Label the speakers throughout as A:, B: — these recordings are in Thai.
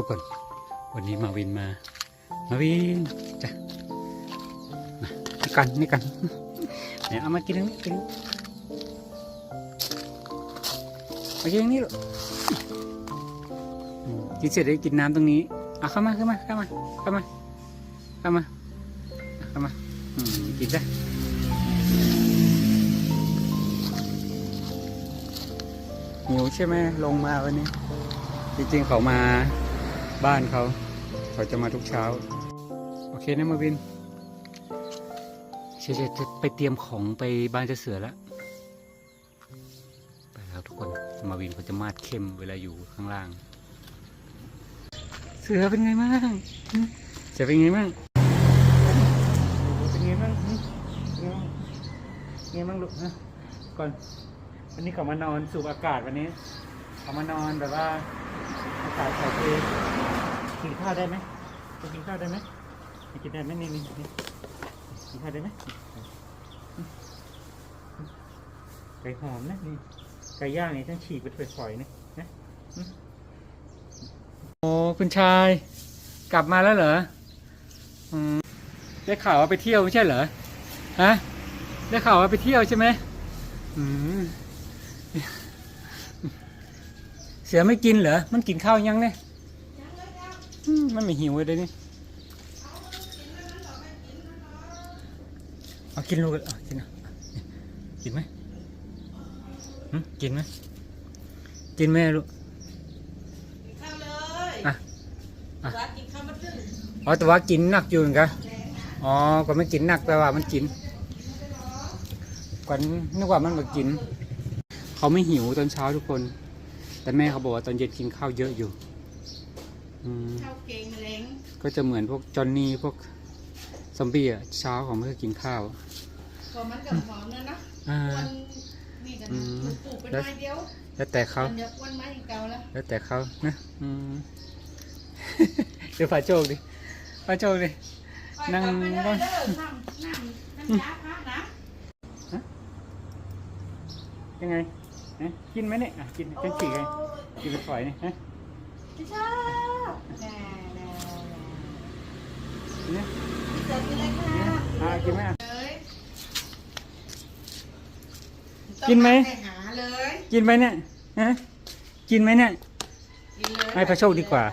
A: ทุกคน วันนี้มาวินมา มาวินจ้ะนี่กันนี่กันเนี่ยเอามากินตรงนี้กินมากินนี้ลูกอืมกินเสร็จได้กินน้ำตรงนี้เอาเข้ามาเข้ามาเข้ามาเข้ามาเข้ามาเข้ามากินซะหิวใช่ไหมลงมาวันนี้ จริงๆเขามา บ้านเขาเขาจะมาทุกเช้า โอเคนะมาวินเชจะจะไปเตรียมของไปบ้านเจะเสือแล้วไปแล้วทุกคนมาวินเขาจะมาดเข้มเวลาอยู่ข้างล่าง เสือเป็นไงบ้างหึเป็นไงบ้างเป็นไงบ้างเป็นไงบ้างเป็นไงบ้างลูกฮะก่อนวันนี้เขามานอนสูบอากาศวันนี้เขามานอนแบบว่าอากาศถ่ายเท กินข้าวได้ไหมจะกินข้าวได้ไหมกินได้ไหมนี่นี่นี่กินข้าวได้ไหมไก่หอมนะนี่ไก่ย่างนี่ฉันฉีกไปฝอยๆนะนะโอ้คุณชาย กลับมาแล้วเหรอได้ข่าวว่าไปเที่ยวไม่ใช่เหรอฮะได้ข่าวว่าไปเที่ยวใช่ไหมเสือไม่กินเหรอมันกินข้าวยังเนี่ย มมันไม่หิวเลยนี่เอากินลูกเอากินเอากินไหมหึกินไหมกินไหมลูก
B: กินข้าวเลย
A: อะอะ
B: รักกินข้าวมันตึ้ง
A: อ๋อแต่ว่ากินหนักอยู่เหมือนกันอ๋อก็ไม่กินหนักแต่ว่ามันกินก่อนนึกว่ามันมากิน เขาไม่หิวตอนเช้าทุกคน แต่แม่เขาบอกว่าตอนเย็นกินข้าวเยอะอยู่ อืม
B: ข้าวเก่งแรง
A: ก็จะเหมือนพวกจอนนี่พวกซอมบี้อะเช้าของไม่เคยกินข้าว
B: พอมันกับหอมเนี่ยนะ
A: อ่า
B: วันนี่กัน
A: อืม
B: ปลูกเป็น
A: แล้ว
B: ไม้เดียว
A: แล้วแต่เขา
B: วันเดียววันไม้อย่างเก่าแล้ว
A: แล้วแต่เขานะอืม เดี๋ยวพาโชคดิพาโชคดิ นั่ง
B: ไปกลับไป
A: ก่
B: เล
A: อน
B: ยเด้อน้ำน้ำน้ำยาพระนะ
A: ยังไงฮะกินไหมเนี่ยอะกินเป็นฉีกเลยกินเป็นฝอยนี่ฮะ
B: ไม่ชอบแน่แน่
A: กินเนี่ย
B: เจอ กินเลยค่ะ
A: อ่ากินไหมอะ
B: เลย
A: กินไหม
B: ต้องปหาเลย
A: กินไหมเนี่ยฮะกินไหมเนี่ย
B: กินเลย
A: ให้พระโชคดีกว่า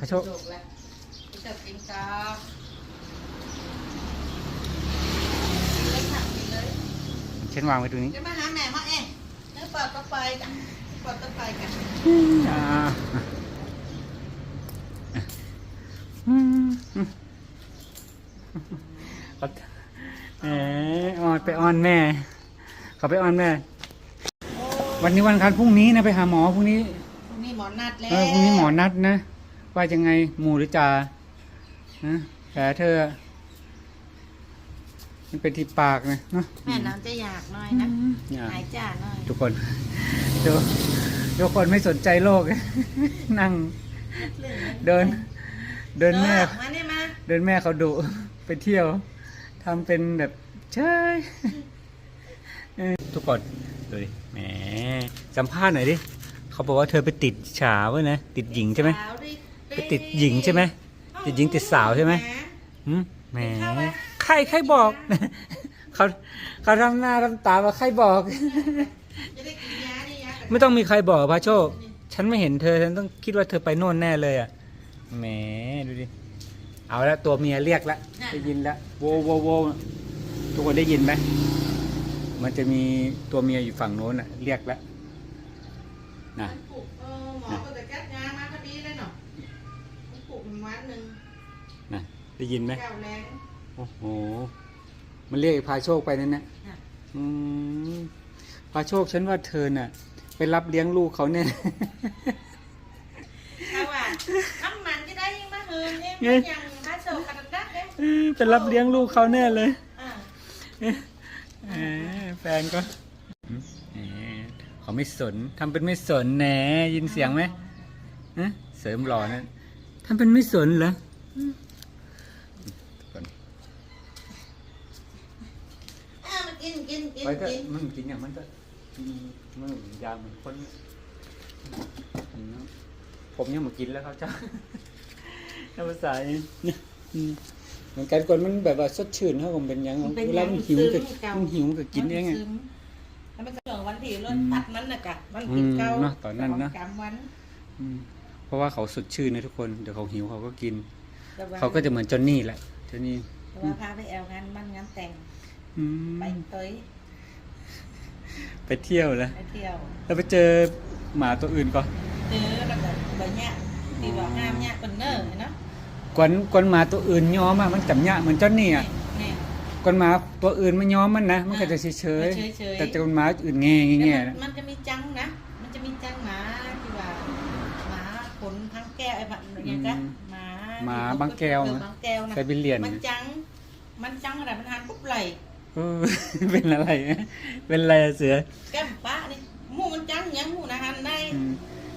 A: พระโชค
B: แล้วจะกินกับกินเลยค่ะกินเลย
A: ฉันวางไว้ตรงนี้
B: จะมาหาแม่มาเองเนื้อเปิดก็ไปกันเปิดก็ไปกัน
A: อ่าอืมอืมเขาแหม ออนไปออนแม่ เขาไปออนแม่ วันนี้วันอังคันพรุ่งนี้นะไปหาหมอพรุ่งนี้
B: พรุ่งนี้หมอนัดแล้ว
A: เออพรุ่งนี้หมอนัดนะ ว่าจะไงหมูหรือจ่านะแผลเธอ มันเป็นที่ปากนะเนาะ
B: แม่น้ำจะอยากหน่อยนะ
A: อยาก
B: หายจ่าหน่อย
A: ทุกคนดูทุกคนไม่สนใจโลก นั่ง เดิน เดินแม่
B: ออมาเนี่ยมา
A: เดินแม่เขาดุไปเที่ยวทำเป็นแบบ เชยเออทุกคนดูดิแหมสัมภาษณ์หน่อยดิเขาบอกว่าเธอไปติดฉาไว้นะติดหญิงใช่ไหม
B: สาวดิ
A: ไปติดหญิงใช่ไหมติดหญิงติดสาวใช่ไหมหืมแหมใครใครบอกเขาเขาทำหน้าทำตาว่าใครบอก
B: จะได้กินยาดิยากับ
A: ไม่ต้องมีใครบอกพระโชค ฉันไม่เห็นเธอฉันต้องคิดว่าเธอไปโน่นแน่เลยอะแหมดูดิเอาละตัวเมียเรียกแล้วได้ยินแล้วโวโวโว ทุกคนได้ยินไหม มันจะมีตัวเมียอยู่ฝั่งโน้นอะ เรียกแล้วนะ
B: มันปลูกเออหมอก็จะจัดยามาก็ดีเลยเนาะมันปลูกเป็นวันหนึ่ง
A: นะได้ยินไหม
B: เก้าแรง
A: โอ้โห มันเรียกพาโชคไปนั่นนะ
B: น่ะ
A: อืมพาโชคฉันว่าเธอน่ะ ไปรับเลี้ยงลูกเขาเนี่ย
B: ถ้าว่าน้ำมันจะได้ยิ่งมาหืนเนี่ย
A: ไง
B: มันยังมาโศกกระดักเด้
A: ไปรับเลี้ยงลูกเขาแน่เลย
B: อ่า
A: แหมแฟนก็แหมเขาไม่สนทำเป็นไม่สนแหนยินเสียงไหมฮะเสริมหล่อนะทำเป็นไม่สนเหรอก่อน
B: อ่ามันกินกินกิน
A: ไปก็
B: กิน
A: มึงกินอย่างมันก็อืมมึงยางมันคนอืมผมยังมากินแล้วครับเจ้าน้ำภาษาอย่างนี้อืม เหมือนกันคนมันแบบว่าสดชื่นเขาผมเป็นหยัง
B: มันเป็น
A: เวลามันหิวก็
B: ซึมเก่ามั
A: มันหิวมันก็กินเองไง
B: ซึมแล้วมันก็เหลืองวันที่รถ
A: อืม
B: ตัดมันน่ะกะมัน
A: อื
B: กิน
A: ม
B: เก่า
A: เนอะตอนนั้นนะ
B: สงกรรมวัน
A: อืมเพราะว่าเขาสดชื่นนะทุกคนเดี๋ยวเขาหิวเขาก็กิน
B: แต่ว่
A: เขาก็จะเหมือนจอนนี่แหละจอนนี่
B: แต่ว่าพาไปแอลงานมันงานแต่ง
A: อืม
B: ไปเตย
A: ไปเที่ยวแล้ว
B: ไปเที่ยว
A: แล้วไปเจอหมาตัวอื่นก่อน
B: เจอแล้วก็ใบเนี้ยที่ว่างามเนี้ยเป็นเนอร์เนาะ
A: กวนกวนหมาตัวอื่นย้อมอะมันจำยะเหมือนจอนนี่อะ
B: นี่
A: กวนหมาตัวอื่นมันย้อมมันนะมันก็จะเฉย
B: เฉยๆ
A: แต่กวนหมาอื่นแง่แง่
B: แต่
A: แง่
B: มันมันจะมีจังนะ มันจะมีจังหมาที่ว่าหมาขนทั้งแก้วไอ้แบบอย่างกะหมา
A: หมาบางแก้ว
B: เออ
A: นะ
B: บางแก้วนะ
A: ไซบีเรียน
B: มันจัง มันจังอะไรมันหันปุ๊บไหล
A: เออ เป็นอะไรนะเป็นอะไรอะเสือ
B: แก้มป้านี่หมูมันจังยังหมูนะหันได้
A: อืม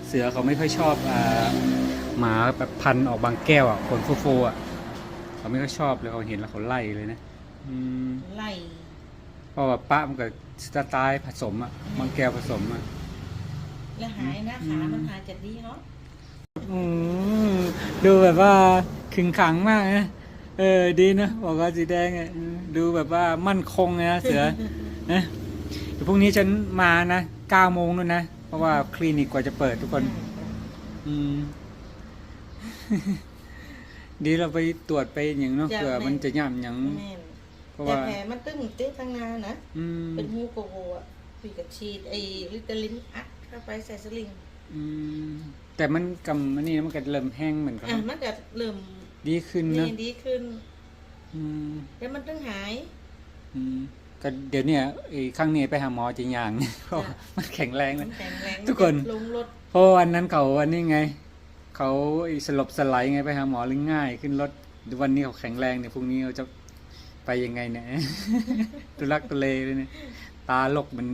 A: เสือเขาไม่ค่อยชอบอ่า หมาแบบพันธุ์ออกบางแก้วอะขนโฟๆอะเขาไม่ค่อยชอบเลยเขาเห็นแล้วเขาไล่เลยนะอืม
B: ไหล
A: เพราะว่าป้ามันกับสไตล์ผสมอะบางแก้วผสมอะ
B: แล้วหายนะขามันหายจากดีเนาะ
A: อืมดูแบบว่าขึงขังมากนะเออดีนะบอกว่าสีแดงอะอืมดูแบบว่ามั่นคงนะเสือนะเดี๋ยวพรุ่งนี้ฉันมานะเก้าโมงนู่นนะ เพราะว่าคลินิกกว่าจะเปิดทุกคน อืม ดีเราไปตรวจไปอย่างเนาะเผื่อมันจะย่ำอย่าง
B: แม่น
A: เพราะ
B: แต่
A: ว่า
B: แผลมันตึ้งเต๊ะทั้งหนานะ
A: อืม
B: เป็นหูโกโก้อะพี่กับฉีดไอ้ลิตาลินอัดเข้าไปใส่สลิง
A: อืมแต่มันกำมันนี่มันก็เริ่มแห้งเหมือนกัน
B: อะมันก็เริ่ม
A: ดีขึ้น
B: นี่
A: นะ
B: ดีขึ้น
A: อืม
B: แล้วมันตึ้งหาย
A: อืมก็เดี๋ยวเนี้ไอ้ข้างนี้ไปหาหมอจริงอย่างเพราะว่ามันแข็งแรง
B: มั
A: นะ
B: นแข็งแรง
A: ทุกคน
B: ลงรถ
A: เพราะวันนั้นเขาวันนี้ไง เขาไอ้สลบสไลด์ไงไปหาหมอหรือง่าย ขึ้นรถวันนี้เขาแข็งแรงเนี่ยพรุ่งนี้เขาจะไปยังไงเนี่ยตุลักตุเลเลยเนี่ยตาลกเหมือน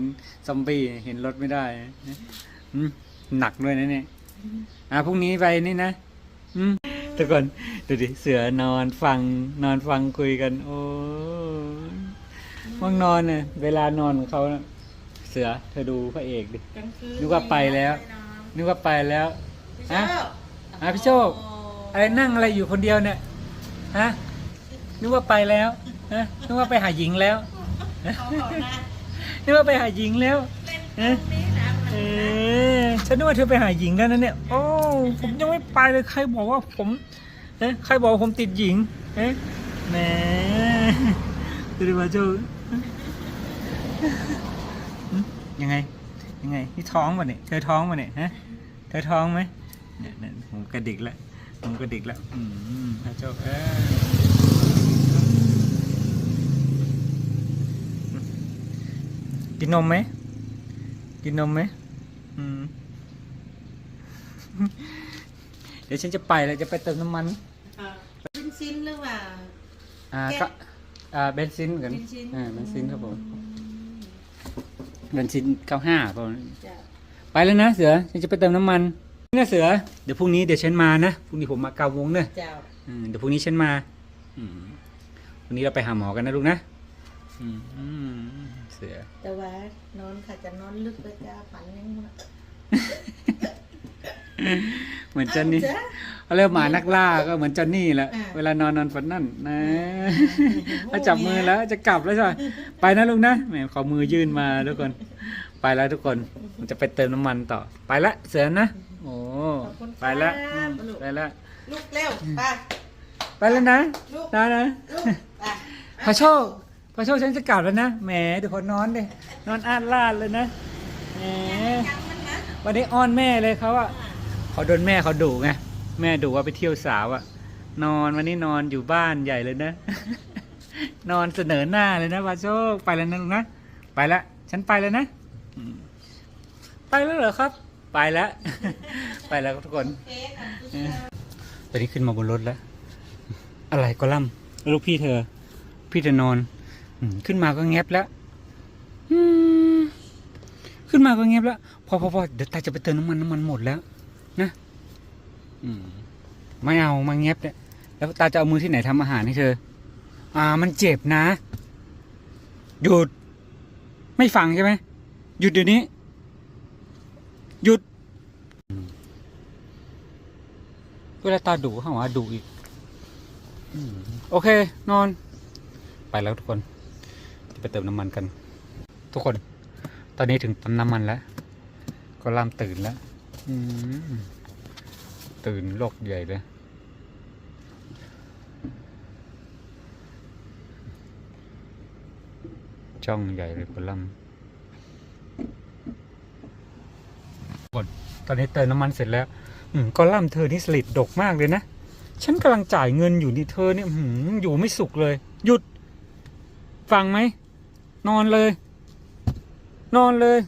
A: ซอมบี้เห็นรถไม่ได้นะอืมหนักด้วยนะเนี่ยอะพรุ่งนี้ไปนี่นะอืมทุกคนดูดิเสือนอนฟังนอนฟังคุยกัน โอ้ยว่างนอนเนี่ยเวลานอนของเขาน่ะเสือเธอดูพระเอกดิ
B: กลางคืน
A: นึกว่าไปแล้ว นึกว่าไปแล้ว
B: พี่โช
A: ฮะ
B: ค
A: อะพี่โชคอะไรนั่งอะไรอยู่คนเดียวเนี่ยฮะนึกว่าไปแล้วฮะนึกว่าไปหาหญิงแล้ว
B: เอาขอนะ
A: นึกว่าไปหาหญิงแล้ว
B: เล่นตรงนี้นะมัน
A: เอ
B: นะ
A: อฉันนึกว่าเธอไปหาหญิงแล้วนะเนี่ยโอ้ผมยังไม่ไปเลยใครบอกว่าผมเอ๊ะใครบอกว่าผมติดหญิงเอ๊ะแหมดูดิมาโจยังไงยังไงนี่ท้องป่ะเนี่ยเธอท้องป่ะเนี่ยฮะเธอท้องไหมเนี่ยเนี่ย ผมกระดิกแล้วผมกระดิกแล้วอืมพระเจ้าเอ้ยกินนมไหมกินนมไหมอืมเดี๋ยวฉันจะไปแล้วจะไปเติมน้ำมัน
B: อ่าเป็นซินหรือว่า
A: อ่า
B: แก๊ส
A: ก็อ่าเบนซินกัน
B: เบนซิน
A: อ่าเบนซินครับผมเบนซินเก้าห้าผม
B: จะ
A: ไปแล้วนะเสือฉันจะไปเติมน้ำมัน นี่นะเสือ เดี๋ยวพรุ่งนี้เดี๋ยวฉันมานะพรุ่งนี้ผมมาเก้าโมงเนอะ
B: เจ้า
A: อืมเดี๋ยวพรุ่งนี้ฉันมา อืมพรุ่งนี้เราไปหาหมอกันนะลูกนะอืมอืมเสือ
B: แต่ว่านอนค่ะจะนอนลึกไปจ้าฝันยังไง
A: เหมือนจอนนี่
B: เอ้าจ๊ะ
A: เขาเรียกหมานักล่าก็เหมือนจอนนี่แหละ
B: อ่า
A: เวลานอนนอนฝันนั่นนะ
B: โอ้โห
A: ถ้าจับมือแล้วจะกลับแล้วใช่ไหมไปนะลูกนะแหมขอมือยื่นมาทุกคน ไปแล้วทุกคนมันจะไปเติมน้ำมันต่อ ไปละเสือนะ โอ้
B: ขอบคุณ
A: ไปละ
B: ครับ
A: อืม
B: ลูก
A: ไปละ
B: ลูกเร็วไป
A: ไปแล้วนะ
B: ลูก
A: นะนะ
B: ลูกไป
A: พระโชคพระโชคฉันจะกลับแล้วนะ แหมเดี๋ยวคนนอนดินอนอ้านลาดเลยนะ แหม
B: ยังมันนะ
A: วันนี้อ้อนแม่เลยเขาอะเขาโดนแม่เขาดุไง แม่ดุว่าไปเที่ยวสาวอะนอนวันนี้นอนอยู่บ้านใหญ่เลยนะ นอนเสนอหน้าเลยนะพระโชค ไปแล้วนะลูกนะ ไปละ ฉันไปแล้วนะอืมไปแล้วเหรอครับ ไปแล้ว ไปแล้วครับทุกคน
B: เค้กอะ
A: เออตอนนี้ขึ้นมาบนรถแล้ว อะไรก็ล่ำลูกพี่เธอ พี่เธอนอนอืมขึ้นมาก็แงบแล้วอืมขึ้นมาก็แงบแล้ว พอพอพอเดี๋ยวตาจะไปเติมน้ำมันน้ำมันหมดแล้ว นะอืมไม่เอามาแงบเนี่ยแล้วตาจะเอามือที่ไหนทำอาหารให้เธอ อ่า มันเจ็บนะ หยุด ไม่ฟังใช่ไหมหยุดเดี๋ยวนี้ หยุดอเวลาตาดุเขาว่าดุอีกอืมโอเค นอน ไปแล้วทุกคนจะไปเติมน้ำมันกัน ทุกคน ตอนนี้ถึงปั๊มน้ำมันแล้ว ก็ล่ามตื่นแล้วอืมตื่นโลกใหญ่เลยจ้องใหญ่เลยกลัมกด ตอนนี้เติมน้ำมันเสร็จแล้ว อืมกอลัมเธอนี่สลิดดกมากเลยนะ ฉันกำลังจ่ายเงินอยู่นี่เธอเนี่ยหืมอยู่ไม่สุขเลย หยุด ฟังไหม นอนเลย นอนเลย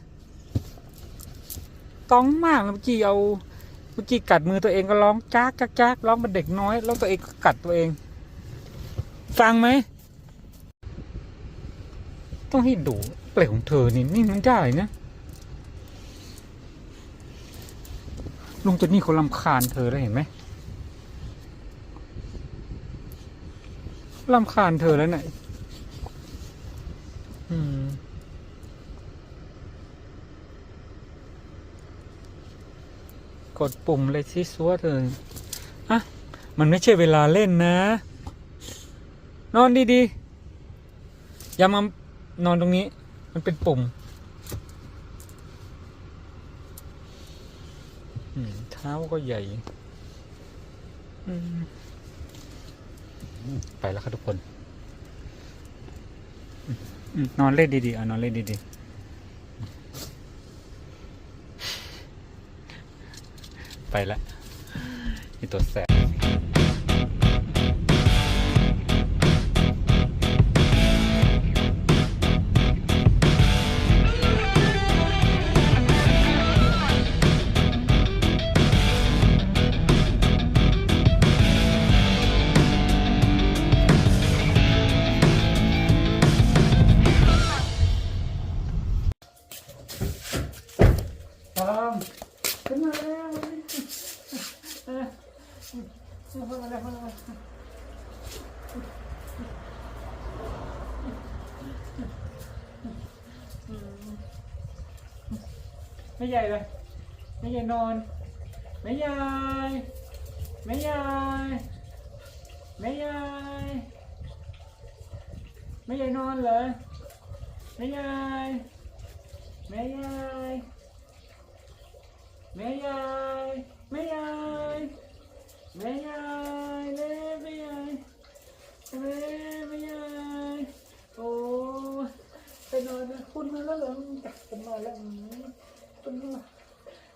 A: ต้องมากเมื่อกี้เอาเมื่อกี้กัดมือตัวเองก็ร้องจากจากจากร้องเป็นเด็กน้อย แล้วตัวเองก็กัดตัวเอง ฟังไหม ต้องให้ดูอะไรของเธอนี่นี่มันได้นะ ลุงตัวนี้เขาลำคาญเธอแล้วเห็นไหมลำคาญเธอแล้วเนี่ยอืมกดปุ่มเลยสิซัวเธออะมันไม่ใช่เวลาเล่นนะ นอนดีๆ อย่ามานอนตรงนี้ มันเป็นปุ่มอืมเท้าก็ใหญ่อืมไปแล้วครับทุกคนอืมอืมนอนเล่นดีๆอะนอนเล่นดีๆ ไปแล้วนี่ตัวแสบ ม่ใหญ่เลยไม่ใหญ่นอนไม่ใหญ่ไม่ใหญ่ไม่ใหญ่ไม่ใหญ่นอนเหรอไม่ใหญ่ไม่ใหญ่แม่ยายแม่ยายแม่ยายเล่แม่ยายเล่แม่ยายโอ้ไปนอนคุณมาแล้วเหรอคุณมาแล้ว อืมคุณมา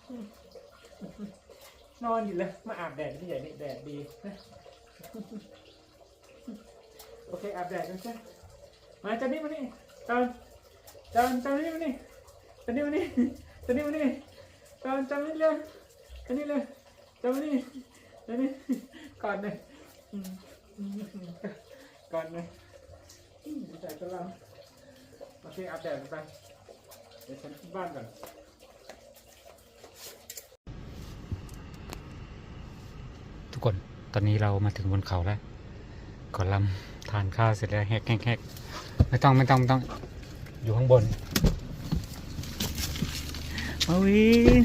A: อืมนอนอยู่เลยมาอาบแดดที่ใหญ่นี่แดดดีนะโอเคอาบแดดกันใช่มาจานนี่มานี่จานจานจานนี่มานี่จานนี่มานี่จานนี่มานี่จำจำนี่เลยจำนี่เลยจำนี่จำนี่ก่อนเลยอืมอืมก่อนเลยใส่กระลำโอเคอาบแดดไปเดี๋ยวฉันขึ้นบ้านก่อน กคน ตอนนี้เรามาถึงบนเขาแล้วก่อนลำทานข้าวเสร็จแล้วแฮกแฮกแฮกไม่ต้องไม่ต้องไม่ต้องอยู่ข้างบน มาวิน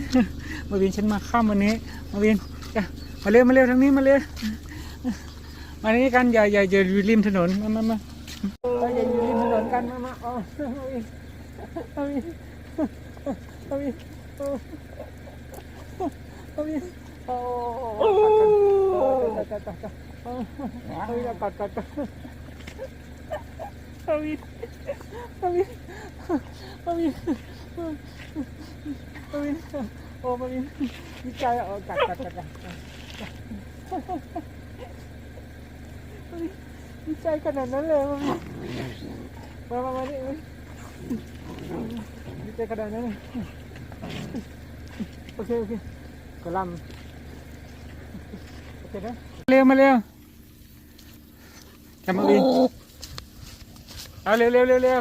A: มาวินฉันมาข้ามวันนี้ มาวินมาเร็วมาเร็วทางนี้มาเร็วมานี่กันอย่าอย่าอย่าอยู่ริมถนนมามามาอย่าอยู่ริมถนนกันมามาอามาวินมาวินมาวินโอ้มาวินมาวินมาวินมาวินมาวินมาวินโอ้ มาวินดีใจอะเอากัดกัดกัดกัดมาวินดีใจขนาดนั้น เลยมาวินมามามานี่มาดีใจขนาดนั้นเลยโอเคโอเคกระลำโอเคนะเร็วมาเร็วจะมาวินเอาเร็วเร็วเร็วเร็ว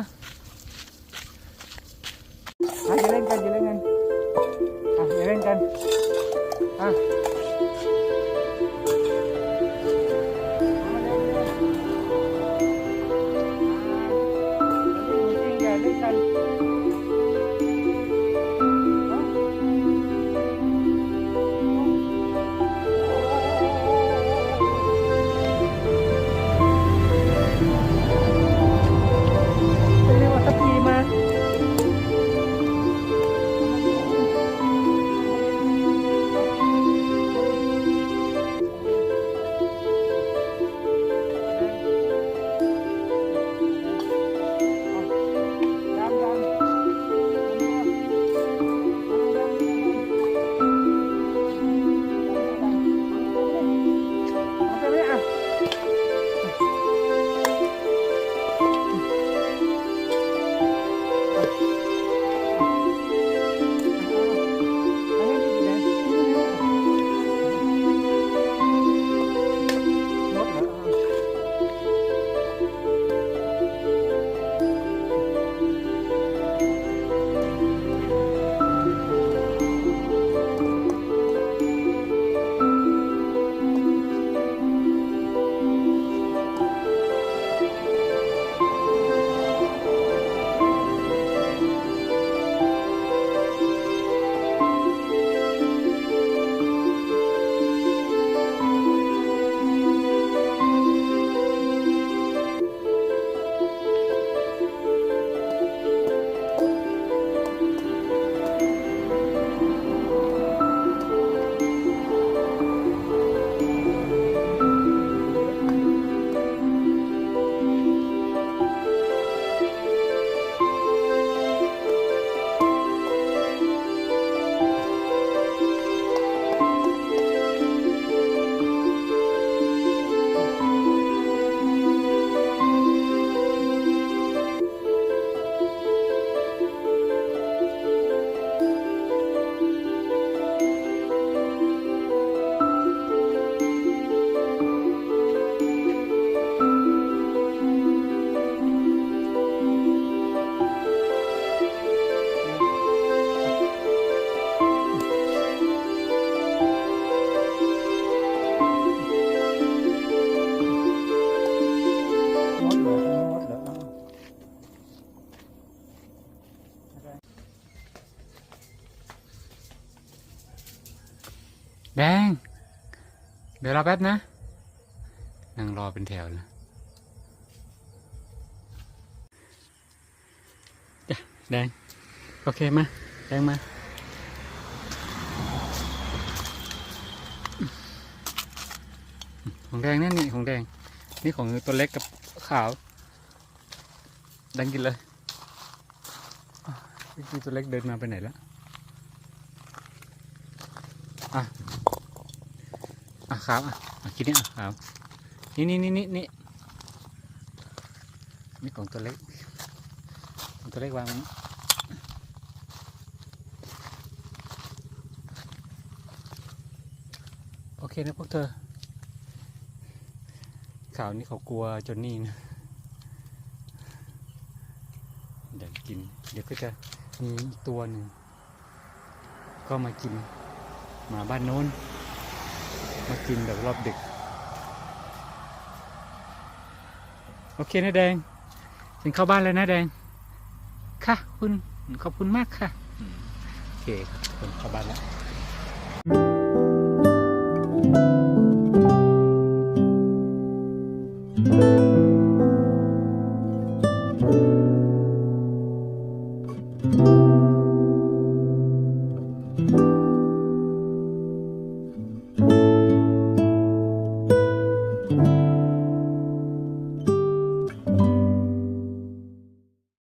A: แดงเดี๋ยวรอแป๊บนะ นั่งรอเป็นแถวนะจ้ะแดง โอเคมา แดงมาของแดงนี่นี่ของแดง นี่ของตัวเล็กกับขาวแดงกินเลยอะพี่ตัวเล็กเดินมาไปไหนแล้ว อะ อะขาวอะอะกินนี่อะขาวนี่นี่นี่นี่นี่นี่ของตัวเล็กของตัวเล็กวางนี่โอเคนะพวกเธอข่าวนี้เขากลัวจนนี่นะเดี๋ยวกิน เดี๋ยวก็จะมีอีกตัวหนึ่งก็มากินหมาบ้านโน้น มากินแบบรอบดึก โอเคนะแดงฉันเข้าบ้านแล้วนะแดง ค่ะคุณขอบคุณมากค่ะ โอเคครับคนเข้าบ้านแล้ว